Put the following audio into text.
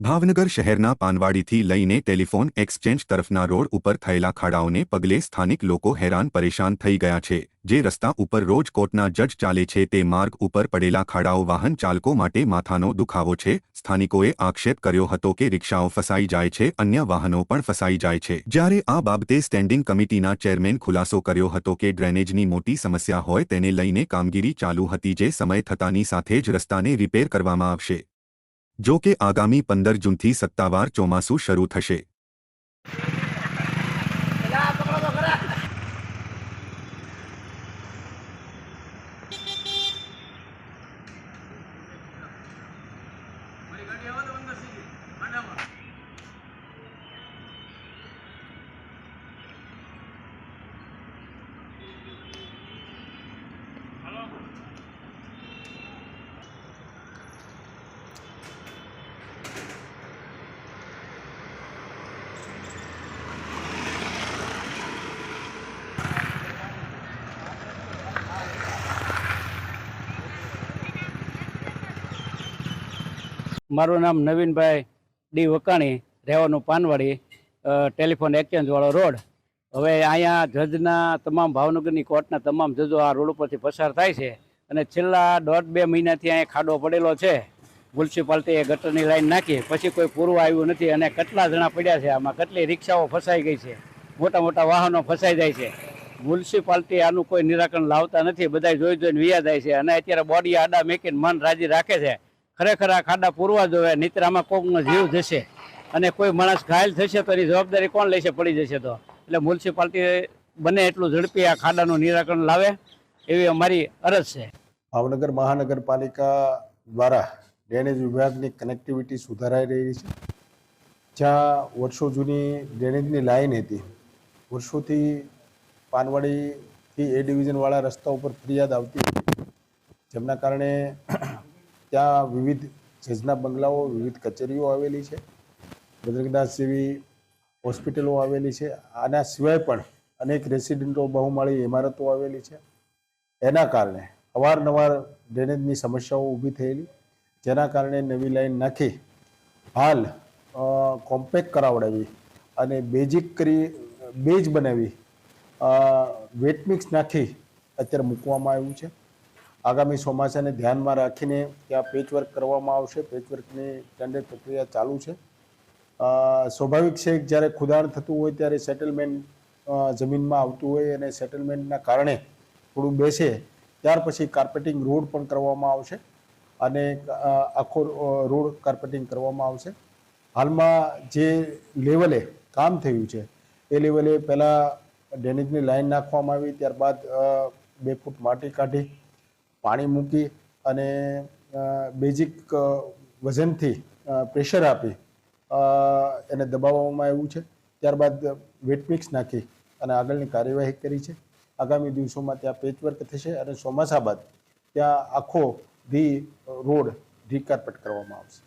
ભાવનગર શહેરના પાનવાડીથી લઈને telephone exchange તરફના રોડ ઉપર થયેલા ખાડાઓને પગલે સ્થાનિક લોકો હેરાન પરેશાન થઈ ગયા છે. જે રસ્તા ઉપર રોજ કોર્ટના જજ ચાલે છે તે માર્ગ ઉપર પડેલા ખાડાઓ વાહન ચાલકો માટે માથાનો દુખાવો છે. સ્થાનિકોએ આક્ષેપ કર્યો હતો કે રિક્ષાઓ ફસાઈ જાય છે, અન્ય વાહનો પણ ફસાઈ જાય છે. જ્યારે આ બાબતે સ્ટેન્ડિંગ કમિટીના ચેરમેન ખુલાસો કર્યો હતો કે ડ્રેનેજની મોટી સમસ્યા હોય તેને લઈને કામગીરી ચાલુ હતી જે સમય થતાની સાથે જ રસ્તાને રિપેર કરવામાં આવશે. જો કે આગામી પંદર જૂનથી સત્તાવાર ચોમાસું શરૂ થશે. મારું નામ નવીનભાઈ ડી વકાણી, રહેવાનું પાનવાડી ટેલિફોન એક્સચેન્જવાળો રોડ. હવે અહીંયા જજના તમામ ભાવનગરની કોર્ટના તમામ જજો આ રોડ ઉપરથી પસાર થાય છે અને છેલ્લા દોઢ બે મહિનાથી અહીંયા ખાડો પડેલો છે. મ્યુનિસિપાલિટીએ ગટરની લાઈન નાખી, પછી કોઈ પૂરું આવ્યું નથી અને કેટલા જણા પડ્યા છે આમાં, કેટલી રિક્ષાઓ ફસાઈ ગઈ છે, મોટા મોટા વાહનો ફસાઈ જાય છે. મ્યુનિસિપાલિટી આનું કોઈ નિરાકરણ લાવતા નથી બધા જોઈ જોઈને વિયા જાય છે અને અત્યારે બોડી આડા મેકીને મન રાજી રાખે છે. ખરેખર આ ખાડા પૂરવા જોઈએ નહીતર આમાં કોકનો જીવ જશે અને કોઈ માણસ ઘાયલ થશે તો એની જવાબદારી કોણ લેશે, પડી જશે તો. એટલે મ્યુનિસિપાલિટી બને એટલું ઝડપી આ ખાડાનું નિરાકરણ લાવે એવી અમારી અરજ છે. ભાવનગર મહાનગરપાલિકા દ્વારા ડ્રેનેજ વિભાગની કનેક્ટિવિટી સુધારાઈ રહી છે. જ્યાં વર્ષો જૂની ડ્રેનેજની લાઈન હતી. વર્ષોથી પાનવાડીથી એ ડિવિઝનવાળા રસ્તા ઉપર ફરિયાદ આવતી હતી. જેમના કારણે ત્યાં વિવિધ જજના બંગલાઓ, વિવિધ કચેરીઓ આવેલી છે. બદ્રીનાથ જેવી હોસ્પિટલો આવેલી છે. આના સિવાય પણ અનેક રેસિડેન્ટો બહુમાળી ઇમારતો આવેલી છે. એના કારણે અવારનવાર ડ્રેનેજની સમસ્યાઓ ઊભી થયેલી. જેના કારણે નવી લાઈન નાખી હાલ કોમ્પેક્ટ કરાવડાવી અને બેઝિક કરી, બેઝ બનાવી વેટ મિક્સ નાખી અત્યારે મૂકવામાં આવ્યું છે. આગામી ચોમાસાને ધ્યાનમાં રાખીને ત્યાં પેચવર્ક કરવામાં આવશે. પેચવર્કની ટેન્ડર પ્રક્રિયા ચાલુ છે. સ્વાભાવિક છે જ્યારે ખુદાણ થતું હોય ત્યારે સેટલમેન્ટ જમીનમાં આવતું હોય અને સેટલમેન્ટના કારણે થોડું બેસે, ત્યાર પછી કાર્પેટિંગ રોડ પણ કરવામાં આવશે અને આખો રોડ કાર્પેટિંગ કરવામાં આવશે. હાલમાં જે લેવલે કામ થયું છે, એ લેવલે પહેલાં ડ્રેનેજની લાઇન નાખવામાં આવી, ત્યારબાદ બે ફૂટ માટી કાઢી પાણી મૂકી અને બેઝિક વજનથી પ્રેશર આપી એને દબાવવામાં આવ્યું છે. ત્યારબાદ વેટ મિક્સ નાખી અને આગળની કાર્યવાહી કરી છે. આગામી દિવસોમાં ત્યાં પેચવર્ક થશે અને ચોમાસા બાદ ત્યાં આખો ધી રોડ રીકાર્પેટ કરવામાં આવશે.